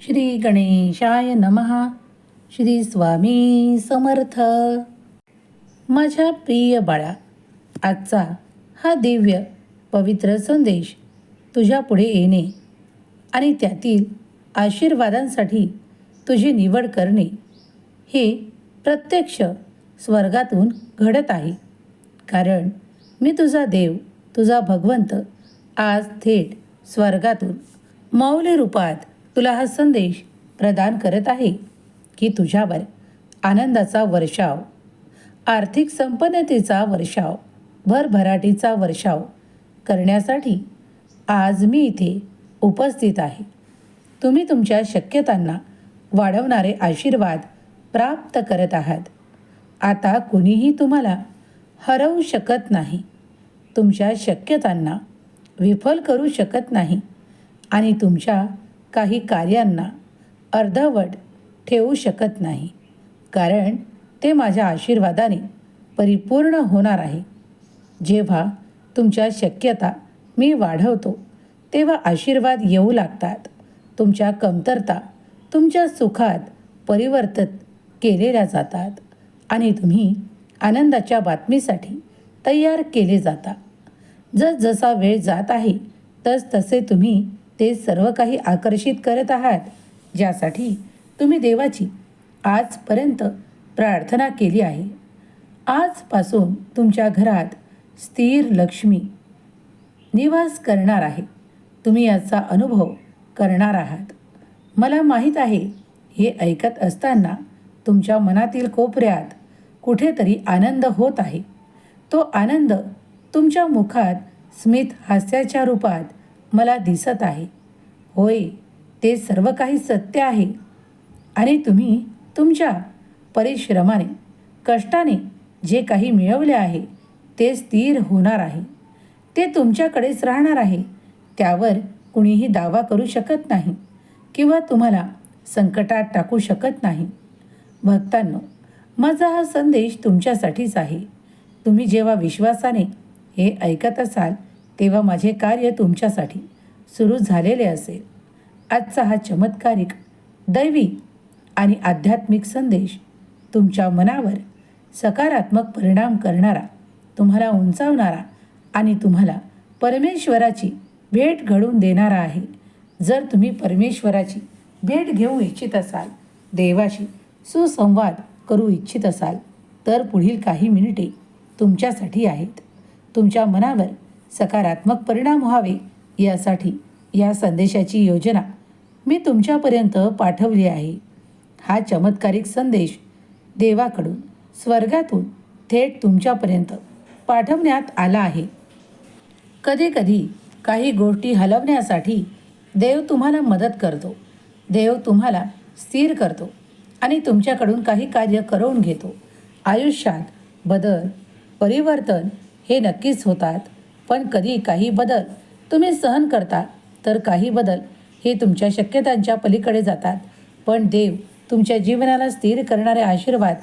श्री गणेशाय नमहा श्री स्वामी समर्थ. माझ्या प्रिय बाळा आजचा हा दिव्य पवित्र संदेश तुझ्या पुढे येणे आणि त्यातील आशीर्वादांसाठी तुझी निवड करणे हे प्रत्यक्ष स्वर्गातून घडत आहे. कारण मी तुझा देव तुझा भगवंत आज थेट स्वर्गातून मौल्य रूपात तुला हा संदेश प्रदान करत आहे की तुझ्यावर आनंदाचा वर्षाव आर्थिक संपन्नतेचा वर्षाव भरभराटीचा वर्षाव करण्यासाठी आज मी इथे उपस्थित आहे. तुम्ही तुमच्या शक्यतांना वाढवणारे आशीर्वाद प्राप्त करत आहात. आता कुणीही तुम्हाला हरवू शकत नाही. तुमच्या शक्यतांना विफल करू शकत नाही आणि तुमच्या काही कार्यांना अर्धवट ठेवू शकत नाही. कारण ते माझ्या आशीर्वादाने परिपूर्ण होणार आहे. जेव्हा तुमच्या शक्यता मी वाढवतो तेव्हा आशीर्वाद येऊ लागतात. तुमच्या कमतरता तुमच्या सुखात परिवर्तित केलेल्या जातात आणि तुम्ही आनंदाच्या बातमीसाठी तयार केले जाता. जसा वेळ जात आहे तस तसे तुम्ही ते सर्व काही आकर्षित करत आहात ज्यासाठी तुम्ही देवाची आजपर्यंत प्रार्थना केली आहे. आजपासून तुमच्या घरात स्थिर लक्ष्मी निवास करणार आहे. तुम्ही याचा अनुभव करणार आहात. मला माहीत आहे हे ऐकत असताना तुमच्या मनातील कोपऱ्यात कुठेतरी आनंद होत आहे. तो आनंद तुमच्या मुखात स्मित हास्याच्या रूपात मला दिसत आहे. होय ते सर्व काही सत्य आहे. आणि तुम्ही तुमच्या परिश्रमाने कष्टाने जे काही मिळवले आहे ते स्थिर होणार आहे. ते तुमच्याकडेच राहणार आहे. त्यावर कुणीही दावा करू शकत नाही किंवा तुम्हाला संकटात टाकू शकत नाही. भक्तांनो माझा हा संदेश तुमच्यासाठीच आहे. तुम्ही जेव्हा विश्वासाने हे ऐकत असाल तेव्हा माझे कार्य तुमच्यासाठी सुरू झालेले असेल. आजचा हा चमत्कारिक दैवी आणि आध्यात्मिक संदेश तुमच्या मनावर सकारात्मक परिणाम करणारा तुम्हाला उंचावणारा आणि तुम्हाला परमेश्वराची भेट घडवून देणारा आहे. जर तुम्ही परमेश्वराची भेट घेऊ इच्छित असाल देवाशी सुसंवाद करू इच्छित असाल तर पुढील काही मिनिटे तुमच्यासाठी आहेत. तुमच्या मनावर सकारात्मक परिणाम व्हावे यासाठी या संदेशाची योजना मी तुमच्यापर्यंत पाठवली आहे. हा चमत्कारिक संदेश देवाकडून स्वर्गातून थेट तुमच्यापर्यंत पाठवण्यात आला आहे. कधीकधी काही गोष्टी हलवण्यासाठी देव तुम्हाला मदत करतो. देव तुम्हाला स्थिर करतो आणि तुमच्याकडून काही कार्य करून घेतो. आयुष्यात बदल परिवर्तन हे नक्कीच होतात. पण कधी काही बदल तुम्ही सहन करता तर काही बदल हे तुमच्या शक्यतांच्या पलीकडे जातात. पण देव तुमच्या जीवनाला स्थिर करणारे आशीर्वाद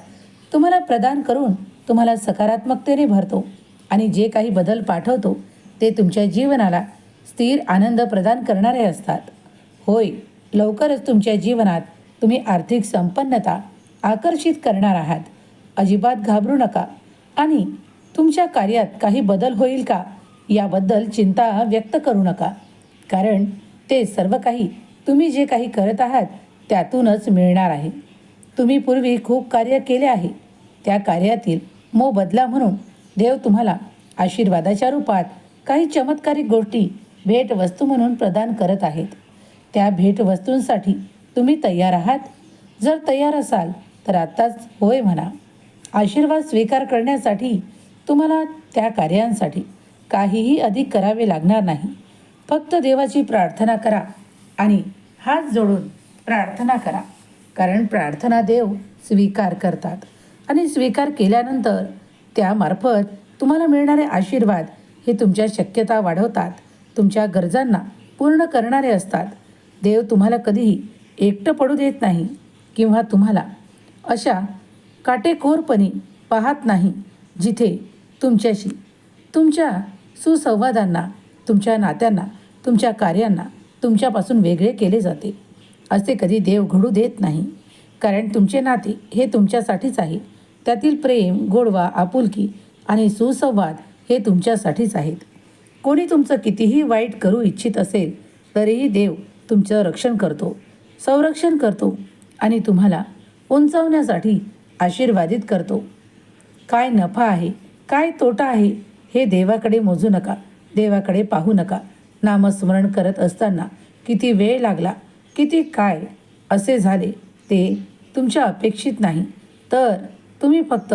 तुम्हाला प्रदान करून तुम्हाला सकारात्मकतेने भरतो आणि जे काही बदल पाठवतो ते तुमच्या जीवनाला स्थिर आनंद प्रदान करणारे असतात. होय लवकरच तुमच्या जीवनात तुम्ही आर्थिक संपन्नता आकर्षित करणार आहात. अजिबात घाबरू नका. आणि तुमच्या कार्यात काही बदल होईल का? याबद्दल चिंता व्यक्त करू नका. कारण ते सर्व काही तुम्ही जे काही करत आहात त्यातूनच मिळणार आहे. तुम्ही पूर्वी खूप कार्य केले आहे. त्या कार्यातील मोबदला म्हणून देव तुम्हाला आशीर्वादाच्या रूपात काही चमत्कारिक गोष्टी भेटवस्तू म्हणून प्रदान करत आहेत. त्या भेटवस्तूंसाठी तुम्ही तयार आहात. जर तयार असाल तर आत्ताच होय म्हणा. आशीर्वाद स्वीकार करण्यासाठी तुम्हाला त्या कार्यांसाठी काहीही अधिक करावे लागणार नाही. फक्त देवाची प्रार्थना करा आणि हात जोडून प्रार्थना करा. कारण प्रार्थना देव स्वीकार करतात. आणि स्वीकार केल्यानंतर त्यामार्फत तुम्हाला मिळणारे आशीर्वाद हे तुमच्या शक्यता वाढवतात. तुमच्या गरजांना पूर्ण करणारे असतात. देव तुम्हाला कधीही एकटं पडू देत नाही किंवा तुम्हाला अशा काटेकोरपणे पाहत नाही जिथे तुमच्याशी तुमच्या सुसंवादांना तुमच्या नात्यांना तुमच्या कार्यांना तुमच्यापासून वेगळे केले जाते. असे कधी देव घडू देत नाही. कारण तुमचे नाते हे तुमच्यासाठीच आहे. त्यातील प्रेम गोडवा आपुलकी आणि सुसंवाद हे तुमच्यासाठीच आहेत. कोणी तुमचं कितीही वाईट करू इच्छित असेल तरीही देव तुमचं रक्षण करतो संरक्षण करतो आणि तुम्हाला उंचावण्यासाठी आशीर्वादित करतो. काय नफा आहे काय तोटा आहे हे देवाकडे मोजू नका देवाकडे पाहू नका. नामस्मरण करत असताना किती वेळ लागला किती काय असे झाले ते तुमच्या अपेक्षित नाही. तर तुम्ही फक्त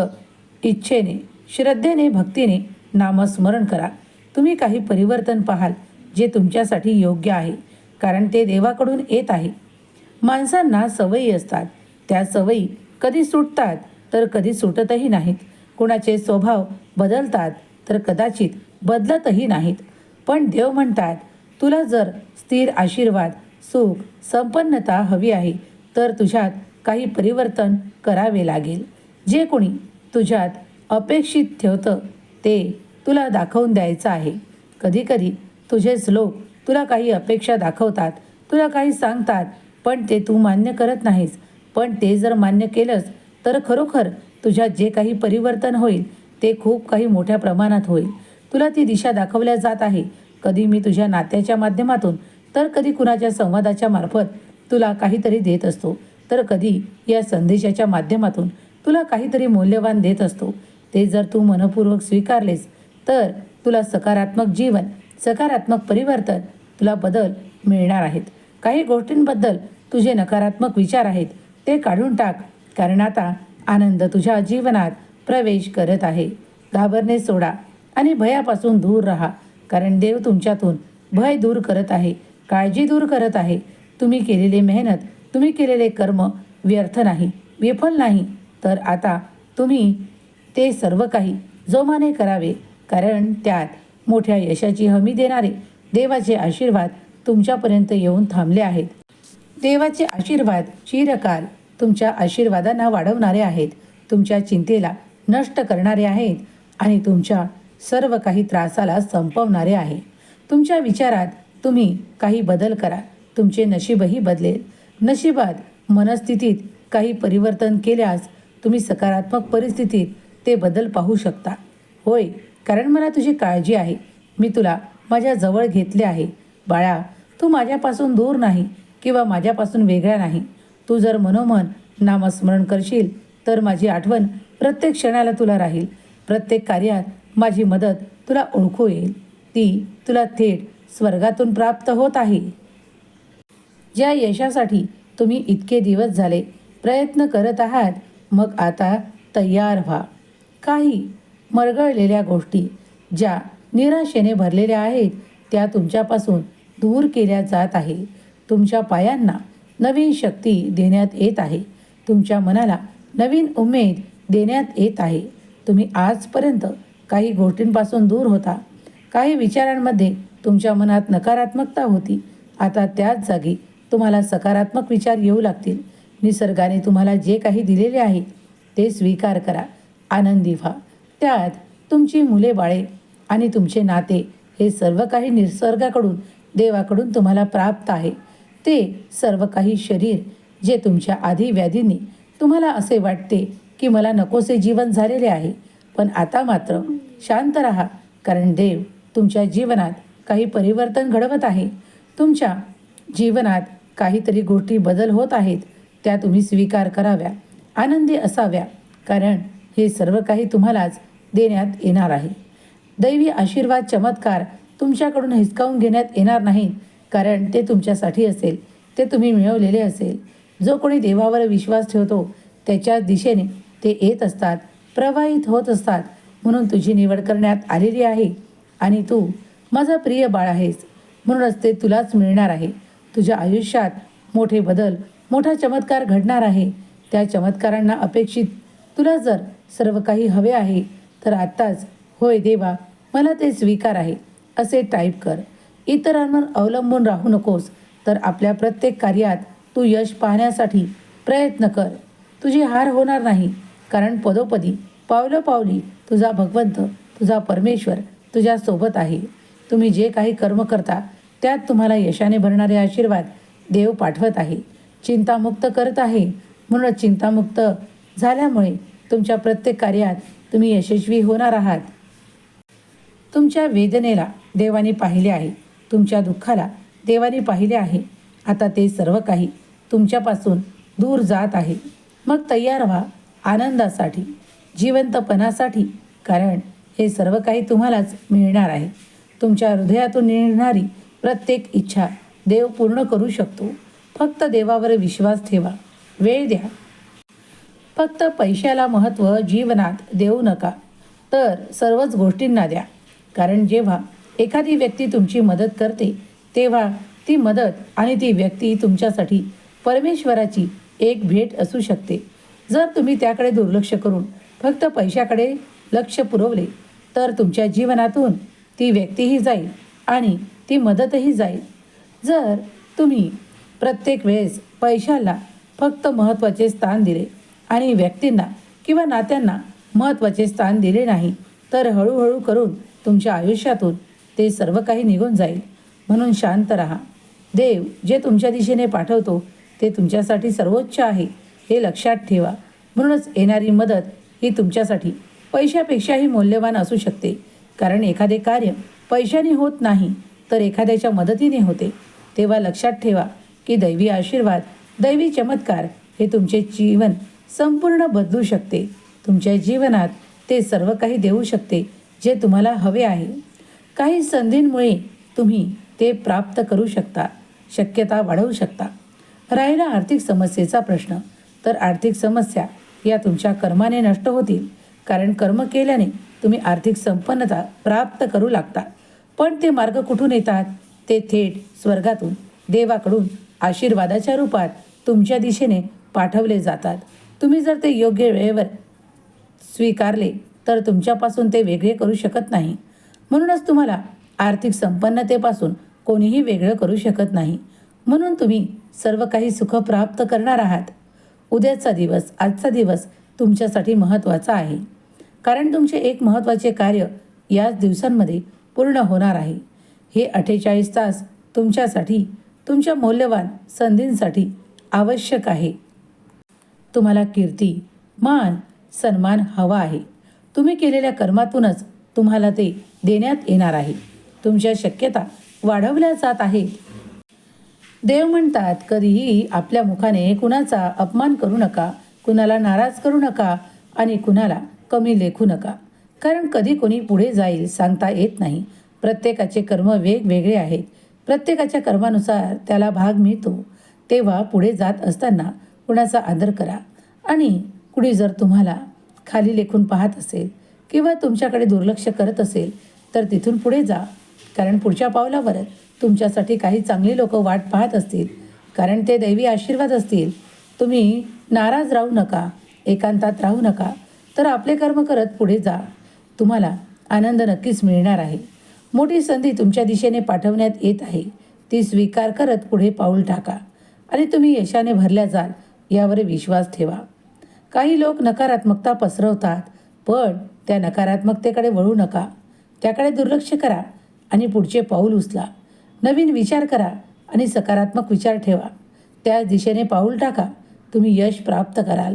इच्छेने श्रद्धेने भक्तीने नामस्मरण करा. तुम्ही काही परिवर्तन पाहाल जे तुमच्यासाठी योग्य आहे कारण ते देवाकडून येत आहे. माणसांना सवयी असतात. त्या सवयी कधी सुटतात तर कधी सुटतही नाहीत. कुणाचे स्वभाव बदलतात तर कदाचित बदलतही नाहीत. पण देव म्हणतात तुला जर स्थिर आशीर्वाद सुख संपन्नता हवी आहे तर तुझ्यात काही परिवर्तन करावे लागेल. जे कोणी तुझ्यात अपेक्षित ठेवतं ते तुला दाखवून द्यायचं आहे. कधीकधी तुझेच लोक तुला काही अपेक्षा दाखवतात तुला काही सांगतात पण ते तू मान्य करत नाहीस. पण ते जर मान्य केलंस तर खरोखर तुझ्यात जे काही परिवर्तन होईल ते खूप काही मोठ्या प्रमाणात होईल. तुला ती दिशा दाखवल्या जात आहे. कधी मी तुझ्या नात्याच्या माध्यमातून तर कधी कुणाच्या संवादाच्या मार्फत तुला काहीतरी देत असतो तर कधी या संदेशाच्या माध्यमातून तुला काहीतरी मौल्यवान देत असतो. ते जर तू मनपूर्वक स्वीकारलेस तर तुला सकारात्मक जीवन सकारात्मक परिवर्तन तुला बदल मिळणार आहेत. काही गोष्टींबद्दल तुझे नकारात्मक विचार आहेत ते काढून टाक कारण आता आनंद तुझ्या जीवनात प्रवेश करत आहे. घाबरणे सोडा आणि भयापासून दूर राहा. कारण देव तुमच्यातून भय दूर करत आहे. काळजी दूर करत आहे. तुम्ही केलेली मेहनत तुम्ही केलेले कर्म व्यर्थ नाही विफल नाही. तर आता तुम्ही ते सर्व काही जोमाने करावे. कारण त्यात मोठ्या यशाची हमी देणारे देवाचे आशीर्वाद तुमच्यापर्यंत येऊन थांबले आहेत. देवाचे आशीर्वाद चिरकाल तुमच्या आशीर्वादांना वाढवणारे आहेत. तुमच्या चिंतेला नष्ट करणारे आहेत आणि तुमच्या सर्व काही त्रासाला संपवणारे आहे. तुमच्या विचारात तुम्ही काही बदल करा. तुमचे नशीबही बदलेल. नशिबात मनस्थितीत काही परिवर्तन केल्यास तुम्ही सकारात्मक परिस्थितीत ते बदल पाहू शकता. होय कारण मला तुझी काळजी आहे. मी तुला माझ्या जवळ घेतले आहे. बाळा तू माझ्यापासून दूर नाही किंवा माझ्यापासून वेगळा नाही. तू जर मनोमन नामस्मरण करशील तर माझी आठवण प्रत्येक क्षणाला तुला राहील. प्रत्येक कार्यात माझी मदत तुला ओळखू येईल. ती तुला थेट स्वर्गातून प्राप्त होत आहे. ज्या यशासाठी तुम्ही इतके दिवस झाले प्रयत्न करत आहात मग आता तयार व्हा. काही मरगळलेल्या गोष्टी ज्या निराशेने भरलेल्या आहेत त्या तुमच्यापासून दूर केल्या जात आहे. तुमच्या पायांना नवीन शक्ती देण्यात येत आहे. तुमच्या मनाला नवीन उमेद देण्यात येत आहे. तुम्ही आजपर्यंत काही गोष्टींपासून दूर होता. काही विचारांमध्ये तुमच्या मनात नकारात्मकता होती. आता त्याच जागी तुम्हाला सकारात्मक विचार येऊ लागतील. निसर्गाने तुम्हाला जे काही दिलेले आहे ते स्वीकार करा. आनंदी व्हा. त्यात तुमची मुले बाळे आणि तुमचे नाते हे सर्व काही निसर्गाकडून देवाकडून तुम्हाला प्राप्त आहे. ते सर्व काही शरीर जे तुमच्या आधी व्याधींनी तुम्हाला असे वाटते की मला नकोसे जीवन झालेले आहे पण आता मात्र शांत राहा कारण देव तुमच्या जीवनात काही परिवर्तन घडवत आहे. तुमच्या जीवनात काहीतरी गोष्टी बदल होत आहेत त्या तुम्ही स्वीकार कराव्या आनंदी असाव्या कारण हे सर्व काही तुम्हालाच देण्यात येणार आहे. दैवी आशीर्वाद चमत्कार तुमच्याकडून हिसकावून घेण्यात येणार नाही कारण ते तुमच्यासाठी असेल ते तुम्ही मिळवलेले असेल. जो कोणी देवावर विश्वास ठेवतो त्याच्या दिशेने ते येत असतात प्रवाहित होत असतात म्हणून तुझी निवड करण्यात आलेली आहे आणि तू माझा प्रिय बाळ आहेस. म्हणूनच ते तुलाच मिळणार आहे. तुझ्या आयुष्यात मोठे बदल मोठा चमत्कार घडणार आहे. त्या चमत्कारांना अपेक्षित तुला जर सर्व काही हवे आहे तर आत्ताच होय देवा मला ते स्वीकार आहे असे टाईप कर. इतरांवर अवलंबून राहू नकोस तर आपल्या प्रत्येक कार्यात तू यश पाहण्यासाठी प्रयत्न कर. तुझी हार होणार नाही. कारण पदोपदी पावलोपावली तुझा भगवंत तुझा परमेश्वर तुझ्यासोबत आहे. तुम्ही जे काही कर्म करता त्यात तुम्हाला यशाने भरणारे आशीर्वाद देव पाठवत आहे. चिंतामुक्त करत आहे. म्हणून चिंतामुक्त झाल्यामुळे तुमच्या प्रत्येक कार्यात तुम्ही यशस्वी होणार आहात. तुमच्या वेदनेला देवाने पाहिले आहे. तुमच्या दुःखाला देवाने पाहिले आहे. आता ते सर्व काही तुमच्यापासून दूर जात आहे. मग तयार व्हा. आनंदासाठी जिवंतपणासाठी कारण हे सर्व काही तुम्हालाच मिळणार आहे. तुमच्या हृदयातून निघणारी प्रत्येक इच्छा देव पूर्ण करू शकतो. फक्त देवावर विश्वास ठेवा. वेळ द्या. फक्त पैशाला महत्त्व जीवनात देऊ नका. तर सर्वच गोष्टींना द्या. कारण जेव्हा एखादी व्यक्ती तुमची मदत करते तेव्हा ती मदत आणि ती व्यक्ती तुमच्यासाठी परमेश्वराची एक भेट असू शकते. जर तुम्ही त्याकडे दुर्लक्ष करून फक्त पैशाकडे लक्ष पुरवले तर तुमच्या जीवनातून ती व्यक्तीही जाईल आणि ती मदतही जाईल. जर तुम्ही प्रत्येक वेळेस पैशाला फक्त महत्त्वाचे स्थान दिले आणि व्यक्तींना किंवा नात्यांना महत्त्वाचे स्थान दिले नाही तर हळूहळू करून तुमच्या आयुष्यातून ते सर्व काही निघून जाईल. म्हणून शांत राहा. देव जे तुमच्या दिशेने पाठवतो ते तुमच्यासाठी सर्वोच्च आहे. हे लक्षात ठेवा. म्हणूनच येणारी मदत ही तुमच्यासाठी पैशापेक्षाही मौल्यवान असू शकते. कारण एखादे कार्य पैशाने होत नाही तर एखाद्याच्या मदतीने होते. तेव्हा लक्षात ठेवा की दैवी आशीर्वाद दैवी चमत्कार हे तुमचे जीवन संपूर्ण बदलू शकते. तुमच्या जीवनात ते सर्व काही देऊ शकते जे तुम्हाला हवे आहे. काही संधींमुळे तुम्ही ते प्राप्त करू शकता शक्यता वाढवू शकता. राहिला आर्थिक समस्येचा प्रश्न. तर आर्थिक समस्या या तुमच्या कर्माने नष्ट होतील. कारण कर्म केल्याने तुम्ही आर्थिक संपन्नता प्राप्त करू लागता. पण ते मार्ग कुठून येतात? ते थेट स्वर्गातून देवाकडून आशीर्वादाच्या रूपात तुमच्या दिशेने पाठवले जातात. तुम्ही जर ते योग्य वेळेवर स्वीकारले तर तुमच्यापासून ते वेगळे करू शकत नाही. म्हणूनच तुम्हाला आर्थिक संपन्नतेपासून कोणीही वेगळं करू शकत नाही. म्हणून तुम्ही सर्व काही सुख प्राप्त करणार आहात. उद्याचा दिवस आजचा दिवस तुमच्यासाठी महत्त्वाचा आहे. कारण तुमचे एक महत्त्वाचे कार्य याच दिवसांमध्ये पूर्ण होणार आहे. हे अठ्ठेचाळीस तास तुमच्यासाठी तुमच्या मौल्यवान संधींसाठी आवश्यक आहे. तुम्हाला कीर्ती मान सन्मान हवा आहे. तुम्ही केलेल्या कर्मातूनच तुम्हाला ते देण्यात येणार आहे. तुमच्या शक्यता वाढवल्या जात आहेत. देव म्हणतात कधीही आपल्या मुखाने कुणाचा अपमान करू नका कुणाला नाराज करू नका आणि कुणाला कमी लेखू नका. कारण कधी कोणी पुढे जाईल सांगता येत नाही. प्रत्येकाचे कर्म वेगवेगळे आहेत. प्रत्येकाच्या कर्मानुसार त्याला भाग मिळतो. तेव्हा पुढे जात असताना कुणाचा आदर करा. आणि कुणी जर तुम्हाला खाली लेखून पाहत असेल किंवा तुमच्याकडे दुर्लक्ष करत असेल तर तिथून पुढे जा. कारण पुढच्या पावलावरच तुमच्यासाठी काही चांगली लोक वाट पाहत असतील कारण ते दैवी आशीर्वाद असतील. तुम्ही नाराज राहू नका एकांतात राहू नका तर आपले कर्म करत पुढे जा. तुम्हाला आनंद नक्कीच मिळणार आहे. मोठी संधी तुमच्या दिशेने पाठवण्यात येत आहे. ती स्वीकार करत पुढे पाऊल टाका आणि तुम्ही यशाने भरल्या जाल यावर विश्वास ठेवा. काही लोक नकारात्मकता पसरवतात पण त्या नकारात्मकतेकडे वळू नका. त्याकडे दुर्लक्ष करा आणि पुढचे पाऊल उचला. नवीन विचार करा आणि सकारात्मक विचार ठेवा. त्या दिशेने पाऊल टाका. तुम्ही यश प्राप्त कराल.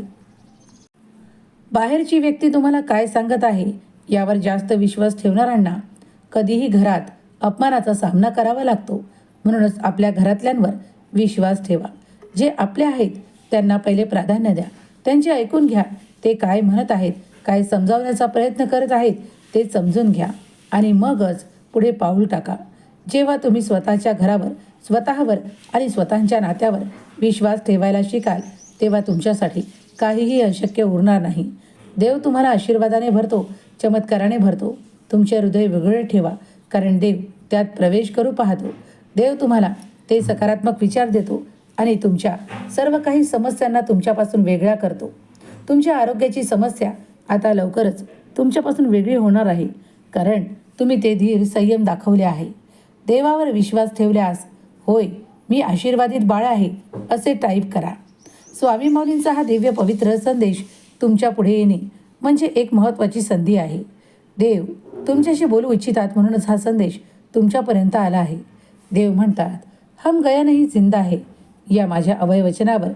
बाहेरची व्यक्ती तुम्हाला काय सांगत आहे यावर जास्त विश्वास ठेवणाऱ्यांना कधीही घरात अपमानाचा सामना करावा लागतो. म्हणूनच आपल्या घरातल्यांवर विश्वास ठेवा. जे आपले आहेत त्यांना पहिले प्राधान्य द्या. त्यांचे ऐकून घ्या. ते काय म्हणत आहेत काय समजावण्याचा प्रयत्न करत आहेत ते समजून घ्या. आणि मगच पुढे पाऊल टाका. जेव्हा तुम्ही स्वतःच्या घरावर स्वतःवर आणि स्वतःच्या नात्यावर विश्वास ठेवायला शिकाल तेव्हा तुमच्यासाठी काहीही अशक्य उरणार नाही. देव तुम्हाला आशीर्वादाने भरतो चमत्काराने भरतो. तुमचे हृदय वेगळे ठेवा कारण देव त्यात प्रवेश करू पाहतो. देव तुम्हाला ते सकारात्मक विचार देतो आणि तुमच्या सर्व काही समस्यांना तुमच्यापासून वेगळ्या करतो. तुमच्या आरोग्याची समस्या आता लवकरच तुमच्यापासून वेगळी होणार आहे कारण तुम्ही ते धीर संयम दाखवले आहे. देवावर विश्वास ठेवल्यास होय मी आशीर्वादित बाळ आहे असे टाईप करा. स्वामी मौलींचा हा दिव्य पवित्र संदेश तुमच्यापुढे येणे म्हणजे एक महत्त्वाची संधी आहे. देव तुमच्याशी बोलू इच्छितात म्हणूनच हा संदेश तुमच्यापर्यंत आला आहे. देव म्हणतात हम गया नाही जिंदा आहे या माझ्या अभयवचनावर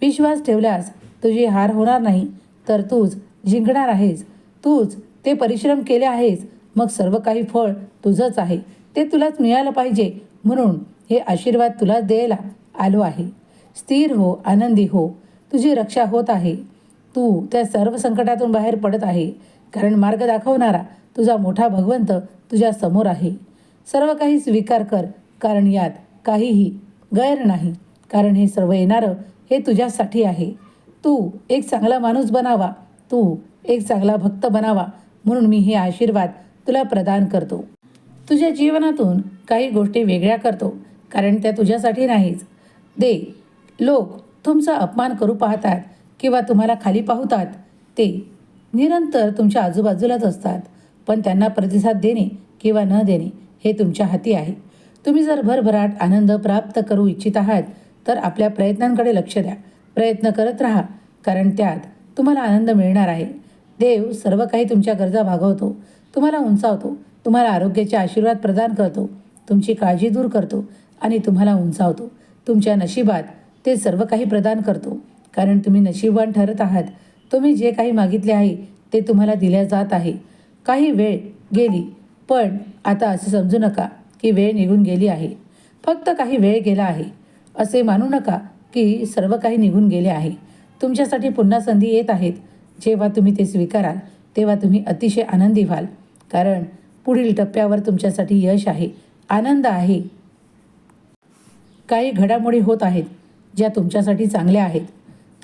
विश्वास ठेवल्यास तुझी हार होणार नाही तर तूच जिंकणार आहेस. तूच ते परिश्रम केले आहेस मग सर्व काही फळ तुझंच आहे. ते तुलाच मिळालं पाहिजे म्हणून हे आशीर्वाद तुलाच द्यायला आलो आहे. स्थिर हो आनंदी हो तुझी रक्षा होत आहे. तू त्या सर्व संकटातून बाहेर पडत आहे. कारण मार्ग दाखवणारा तुझा मोठा भगवंत तुझ्या समोर आहे. सर्व काही स्वीकार कर कारण यात काहीही गैर नाही. कारण हे सर्व येणारं हे तुझ्यासाठी आहे. तू एक चांगला माणूस बनावा. तू एक चांगला भक्त बनावा म्हणून मी हे आशीर्वाद तुला प्रदान करतो. तुझ्या जीवनातून काही गोष्टी वेगळ्या करतो कारण त्या तुझ्यासाठी नाहीच. दे लोक तुमचा अपमान करू पाहतात किंवा तुम्हाला खाली पाहतात. ते निरंतर तुमच्या आजूबाजूलाच असतात पण त्यांना प्रतिसाद देणे किंवा न देणे हे तुमच्या हाती आहे. तुम्ही जर भरभराट आनंद प्राप्त करू इच्छित आहात तर आपल्या प्रयत्नांकडे लक्ष द्या. प्रयत्न करत राहा कारण त्यात तुम्हाला आनंद मिळणार आहे. देव सर्व काही तुमच्या गरजा भागवतो तुम्हाला उंचावतो तुम्हाला आरोग्याचे आशीर्वाद प्रदान करतो तुमची काळजी दूर करतो आणि तुम्हाला उंचावतो. तुमच्या नशिबात ते सर्व काही प्रदान करतो. कारण तुम्ही नशीबवान ठरत आहात. तुम्ही जे काही मागितले आहे ते तुम्हाला दिल्या जात आहे. काही वेळ गेली पण आता असे समजू नका की वेळ निघून गेली आहे. फक्त काही वेळ गेला आहे. असे मानू नका की सर्व काही निघून गेले आहे. तुमच्यासाठी पुन्हा संधी येत आहेत. जेव्हा तुम्ही ते स्वीकाराल तेव्हा तुम्ही अतिशय आनंदी व्हाल. कारण पुढील टप्प्यावर तुमच्यासाठी यश आहे आनंद आहे. काही घडामोडी होत आहेत ज्या तुमच्यासाठी चांगल्या आहेत.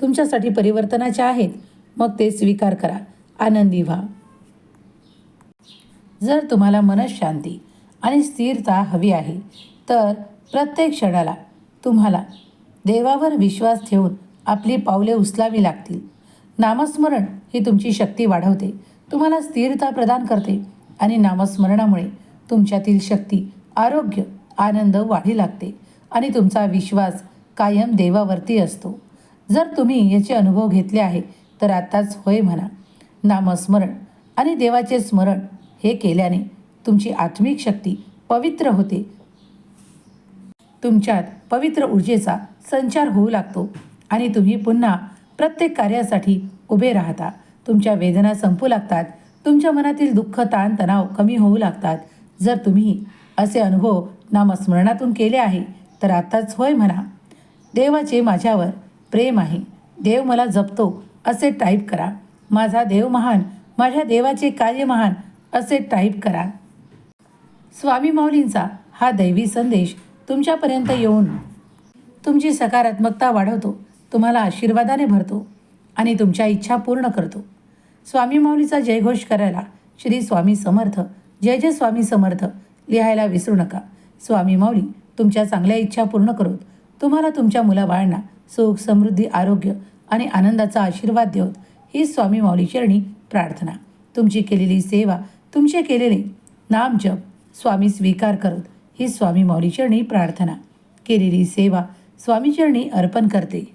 तुमच्यासाठी परिवर्तनाच्या आहेत मग ते स्वीकार करा आनंदी व्हा. जर तुम्हाला मनशांती आणि स्थिरता हवी आहे तर प्रत्येक क्षणाला तुम्हाला देवावर विश्वास ठेवून आपली पावले उचलावी लागतील. नामस्मरण ही तुमची शक्ती वाढवते तुम्हाला स्थिरता प्रदान करते. आणि नामस्मरणामुळे तुमच्यातील शक्ती आरोग्य आनंद वाढी लागते आणि तुमचा विश्वास कायम देवावरती असतो. जर तुम्ही याचे अनुभव घेतले आहे तर आताच होय म्हणा. नामस्मरण आणि देवाचे स्मरण हे केल्याने तुमची आत्मिक शक्ती पवित्र होते. तुमच्यात पवित्र ऊर्जेचा संचार होऊ लागतो आणि तुम्ही पुन्हा प्रत्येक कार्यासाठी उभे राहता. तुमच्या वेदना संपू लागतात तुमच्या मनातील दुःख ताण तणाव कमी होऊ लागतात. जर तुम्ही असे अनुभव नामस्मरणातून केले आहे तर आताच होय म्हणा. देवाचे माझ्यावर प्रेम आहे. देव मला जपतो असे टाईप करा. माझा देव महान माझ्या देवाचे कार्य महान असे टाईप करा. स्वामी माऊलींचा हा दैवी संदेश तुमच्यापर्यंत येऊन तुमची सकारात्मकता वाढवतो तुम्हाला आशीर्वादाने भरतो आणि तुमच्या इच्छा पूर्ण करतो. स्वामी माऊलीचा जयघोष करायला श्री स्वामी समर्थ जय जय स्वामी समर्थ लिहायला विसरू नका. स्वामी माऊली तुमच्या चांगल्या इच्छा पूर्ण करोत. तुम्हाला तुमच्या मुलाबाळांना सुख समृद्धी आरोग्य आणि आनंदाचा आशीर्वाद देवत. ही स्वामी माऊली चरणी प्रार्थना. तुमची केलेली सेवा तुमचे केलेले नाम जप स्वामी स्वीकार करत. ही स्वामी माऊली चरणी प्रार्थना. केलेली सेवा स्वामीचरणी अर्पण करते.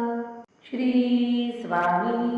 श्रीस्वामी